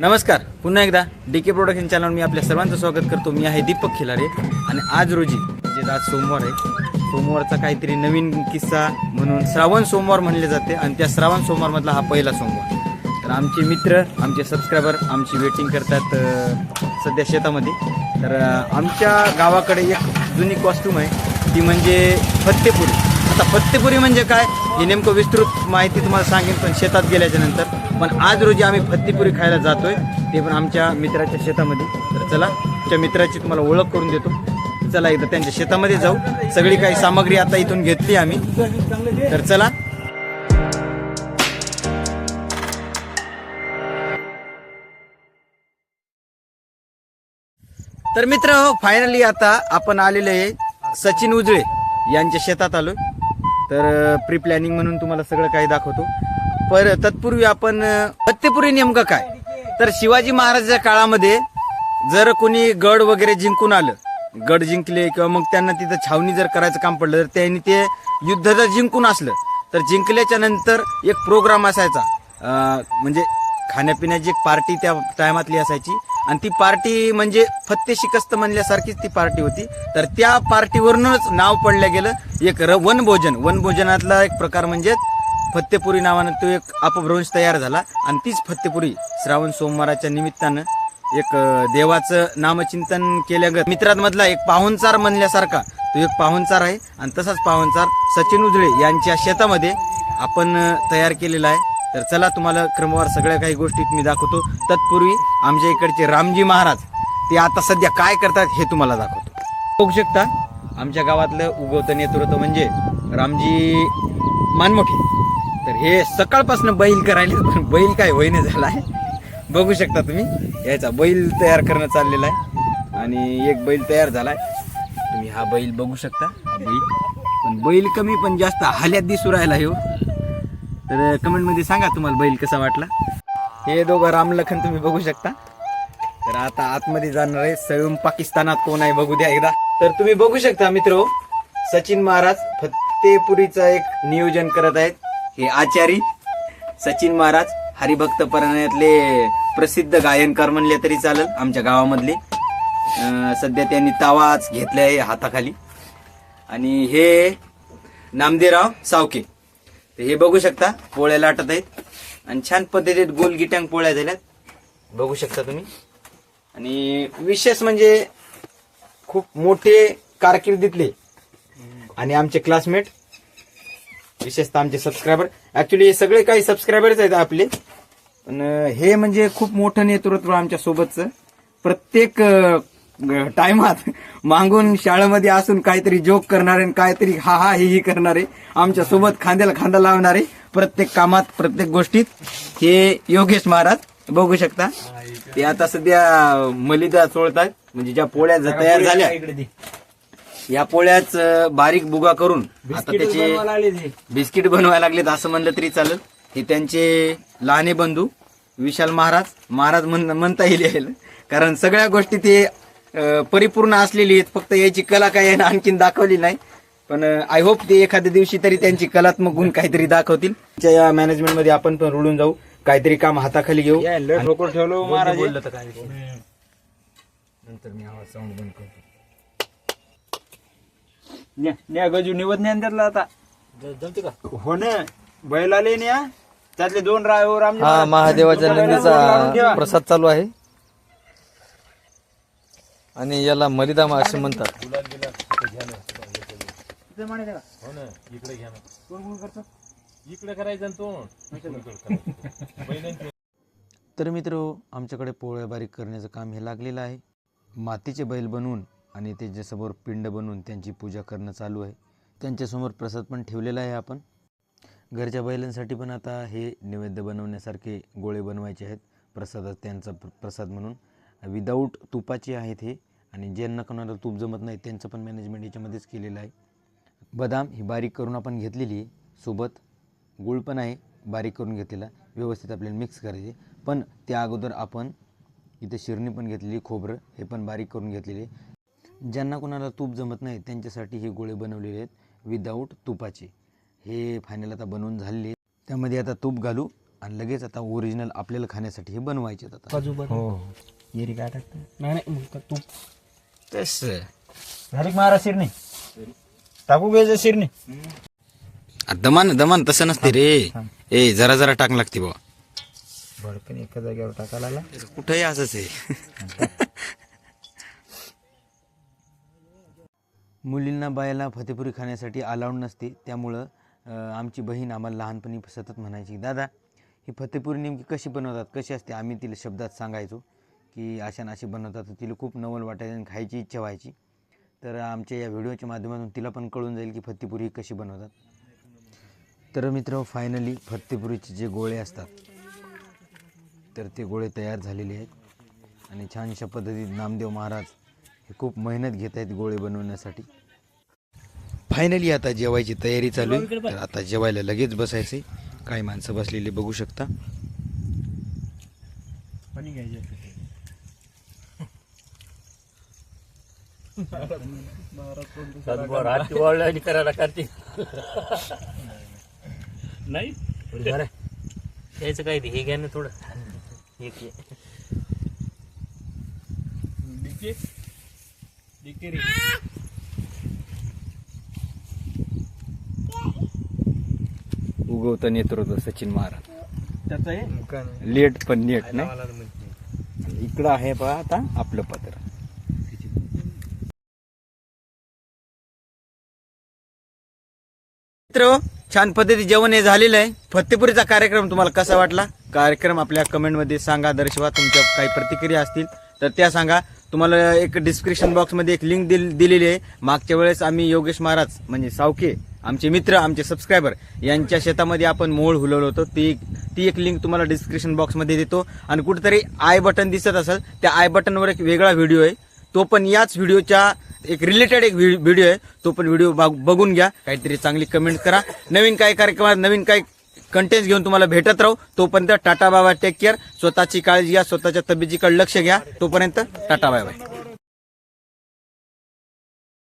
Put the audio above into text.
नमस्कार. पुन्हा एकदा डी के प्रोडक्शन चॅनल मी आपल्या सर्वांचं स्वागत करतो. मी आहे दीपक खिलारे आणि आज रोजी म्हणजे आज सोमवार आहे सोमवारचा काहीतरी नवीन किस्सा म्हणून श्रावण सोमवार म्हणले जाते आणि त्या श्रावण सोमवारमधला हा पहिला सोमवार. तर आमचे मित्र आमचे सबस्क्रायबर आमची वेटिंग करतात सध्या शेतामध्ये. तर आमच्या गावाकडे एक जुनी कॉस्ट्यूम आहे. ती म्हणजे फत्तेपुरी. आता फत्तेपुरी म्हणजे काय? हे नेमकं विस्तृत माहिती तुम्हाला सांगेन पण शेतात गेल्याच्यानंतर. पण आज रोजी आम्ही फत्तेपुरी खायला जातोय. ते पण आमच्या मित्राच्या शेतामध्ये. तर चला आमच्या मित्राची तुम्हाला ओळख करून देतो. चला एकदा त्यांच्या शेतामध्ये जाऊ. सगळी काही सामग्री आता इथून घेतली आम्ही. तर चला. तर मित्र हो, फायनली आता आपण आलेले आहे सचिन उजळे यांच्या शेतात आलो तर प्री प्लॅनिंग म्हणून तुम्हाला सगळं काही दाखवतो. पर तत्पूर्वी आपण अं, नेमकं काय? तर शिवाजी महाराजाच्या काळामध्ये जर कोणी गड वगैरे जिंकून आलं गड जिंकले किंवा मग त्यांना तिथं छावणी जर करायचं काम पडलं तर त्यांनी ते युद्ध जर जिंकून असलं तर जिंकल्याच्या नंतर एक प्रोग्राम असायचा म्हणजे खाण्यापिण्याची एक पार्टी त्या टायमातली असायची. आणि ती पार्टी म्हणजे फत्ते शिकस्त म्हणल्यासारखीच ती पार्टी होती. तर त्या पार्टीवरूनच नाव पडलं गेलं. एक र वनभोजन वनभोजनातला एक प्रकार म्हणजे फत्तेपुरी नावानं तो एक अपभ्रंश तयार झाला. आणि तीच फत्तेपुरी श्रावण सोमवाराच्या निमित्तानं एक देवाचं नामचिंतन केल्यागत मित्रांमधला एक पाहुणचार म्हणल्यासारखा तो एक पाहुणचार आहे. आणि तसाच पाहुणचार सचिन उजळे यांच्या शेतामध्ये आपण तयार केलेला आहे. तर चला तुम्हाला क्रमवार सगळ्या काही गोष्टी मी दाखवतो. तत्पूर्वी आमच्या इकडचे रामजी महाराज ते आता सध्या काय करतात हे तुम्हाला दाखवतो. बघू शकता आमच्या गावातलं उगवतं नेतृत्व म्हणजे रामजी मानमोठे. तर हे सकाळपासून बैल करायले पण बैल काय होईने झाला आहे बघू शकता तुम्ही याचा बैल तयार करणं चाललेला आहे. आणि एक बैल तयार झाला आहे तुम्ही हा बैल बघू शकता हा बैल. पण बैल कमी पण जास्त हाल्यात दिसू राहिला हो. तर कमेंटमध्ये सांगा तुम्हाला बैल कसा वाटला. हे दोघं रामलखन तुम्ही बघू शकता. तर आता आतमध्ये जाणार आहे. स्वयं पाकिस्तानात कोण आहे बघू द्या एकदा. तर तुम्ही बघू शकता मित्र हो, सचिन महाराज फत्तेपुरीचं एक नियोजन करत आहेत. हे आचारी सचिन महाराज हरिभक्त परण्यातले प्रसिद्ध गायनकार म्हणले तरी चालेल आमच्या गावामधले. सध्या त्यांनी तावाच घेतले आहे हाताखाली. आणि हे नामदेवराव सावके. तर हे बघू शकता पोळ्या लाटत आहेत. आणि छान पद्धतीत गोल गिटांग पोळ्या झाल्यात. बघू शकता तुम्ही. आणि विशेष म्हणजे खूप मोठे कारकिर्दीतले आणि आमचे क्लासमेट विशेषतः आमचे सबस्क्रायबर ऍक्च्युली हे सगळे काही सबस्क्रायबरच आहेत आपले. पण हे म्हणजे खूप मोठं नेतृत्व आमच्या सोबतच. प्रत्येक टायमात मागून शाळेमध्ये असून काहीतरी जोक करणारे आणि काहीतरी हा हा ही ही करणारे आमच्यासोबत खांद्याला खांदा लावणारे प्रत्येक कामात प्रत्येक गोष्टीत. हे योगेश महाराज बघू शकता. ते आता सध्या मलिदा चोळतात म्हणजे ज्या पोळ्या तयार झाल्या या पोळ्याच बारीक बुगा करून आता त्याचे बिस्किट बनवायला लागलेत असं म्हणलं तरी चालेल. हे त्यांचे लहाने बंधू विशाल महाराज महाराज म्हण- म्हणता येईल. कारण सगळ्या गोष्टी ते परिपूर्ण असलेली आहेत. फक्त याची कला काय आहे ना आणखीन दाखवली नाही. पण आय होप ते एखाद्या दिवशी तरी त्यांची कलात्मक गुण काहीतरी दाखवतील. त्या या मॅनेजमेंटमध्ये आपण पण रुळून जाऊ. काहीतरी काम हाताखाली घेऊ. ठोकर ठेवलो महाराज. बोललं तर काय नंतर मी आवाज साऊंड बंद करतो. न्या गजू निवत नाही त्यातला आता. जमते का? हो ना. बैल आले न्या. त्यातले दोन राय राम हा महादेवाच्या नंदीचा प्रसाद चालू आहे. आणि याला मलिदामा असे म्हणतात. तर मित्र आमच्याकडे पोळ्या बारीक करण्याचं काम हे लागलेलं आहे. मातीचे बैल बनवून आणि त्याच्यासमोर पिंड बनवून त्यांची पूजा करणं चालू आहे. त्यांच्यासमोर प्रसाद पण ठेवलेला आहे आपण. घरच्या बैलांसाठी पण आता हे नैवेद्य बनवण्यासारखे गोळे बनवायचे आहेत. प्रसादात त्यांचा प्र- प्रसाद म्हणून. विदाऊट तुपाचे आहेत हे. आणि ज्यांना कोणाला तूप जमत नाही त्यांचं पण मॅनेजमेंट याच्यामध्येच केलेलं आहे. बदाम ही बारीक करून आपण घेतलेली आहे. सोबत गुळ पण आहे बारीक करून घेतलेला. व्यवस्थित आपल्याला मिक्स करायचे. पण त्या अगोदर आपण इथे शिरणी पण घेतलेली खोबरं हे पण बारीक करून घेतलेले. ज्यांना कोणाला तूप जमत नाही त्यांच्यासाठी हे गोळे बनवलेले आहेत विदाऊट तुपाचे. हे फायनल आता बनवून झालेले आहेत. त्यामध्ये आता तूप घालू आणि लगेच आता ओरिजिनल आपल्याला खाण्यासाठी हे बनवायचे आता. काजू हो. येरी काय टाकतं नाही नाही तूप. तस झाली मारा शिरणी? टाकू घ्यायचं शिरणी. दमान दमान तसं नसते रे. ए जरा जरा टाक लागते बा भडकन एका जागेवर टाकायला आला कुठंही असंच आहे. मुलींना बायाला फतेपुरी खाण्यासाठी अलाउड नसते. त्यामुळं अं, आमची बहीण आम्हाला लहानपणी सतत म्हणायची दादा ही फतेपुरी नेमकी कशी बनवतात? कशी असते? आम्ही तिला शब्दात सांगायचो. की अशा अशी बनवतात तर तिला खूप नवल वाटायची आणि खायची इच्छा व्हायची. तर आमच्या या व्हिडिओच्या माध्यमातून तिला पण कळून जाईल की फत्तीपुरी कशी बनवतात. तर मित्र फायनली फत्तीपुरीचे जे गोळे असतात तर ते गोळे तयार झालेले आहेत. आणि छानशा पद्धतीत नामदेव महाराज हे खूप मेहनत घेत आहेत गोळे बनवण्यासाठी. फायनली आता जेवायची तयारी चालू आहे. तर आता जेवायला लगेच बसायचे काही माणसं बसलेली बघू शकता. पाणी घ्यायचं आणि करायला करते. नाही. बरं यायचं काय ते? हे घ्या ना थोडं. हे घे. उगवतं नेतृत्व सचिन महाराज. त्याचं आहे लेट पण नेट नाही? इकडं आहे पहा आता आपलं पत्र. मित्र छान पद्धती जेवण हे झालेलं आहे. फत्तेपुरीचा कार्यक्रम तुम्हाला कसा वाटला? कार्यक्रम आपल्या कमेंटमध्ये सांगा दर्शवा. तुमच्या काही प्रतिक्रिया असतील तर त्या सांगा. तुम्हाला एक डिस्क्रिप्शन बॉक्समध्ये एक लिंक दिल दिलेली आहे. मागच्या वेळेस आम्ही योगेश महाराज म्हणजे सावके आमचे मित्र आमचे सबस्क्रायबर यांच्या शेतामध्ये आपण मोळ हुलवलं होतं. ती ती एक लिंक तुम्हाला डिस्क्रिप्शन बॉक्समध्ये देतो. आणि कुठेतरी आय बटन दिसत असेल त्या आय बटनवर एक वेगळा व्हिडिओ आहे. तो पण याच व्हिडिओच्या एक रिलेटेड एक व्हिडिओ आहे. तो पण व्हिडिओ बघून घ्या. काहीतरी चांगली कमेंट करा. नवीन काही कार्यक्रमात नवीन काही कंटेंट घेऊन तुम्हाला भेटत राहू तोपर्यंत टाटा बाबा टेक केअर स्वतःची काळजी घ्या स्वतःच्या तब्येतीकडे लक्ष घ्या. तोपर्यंत टाटा बाय बाय.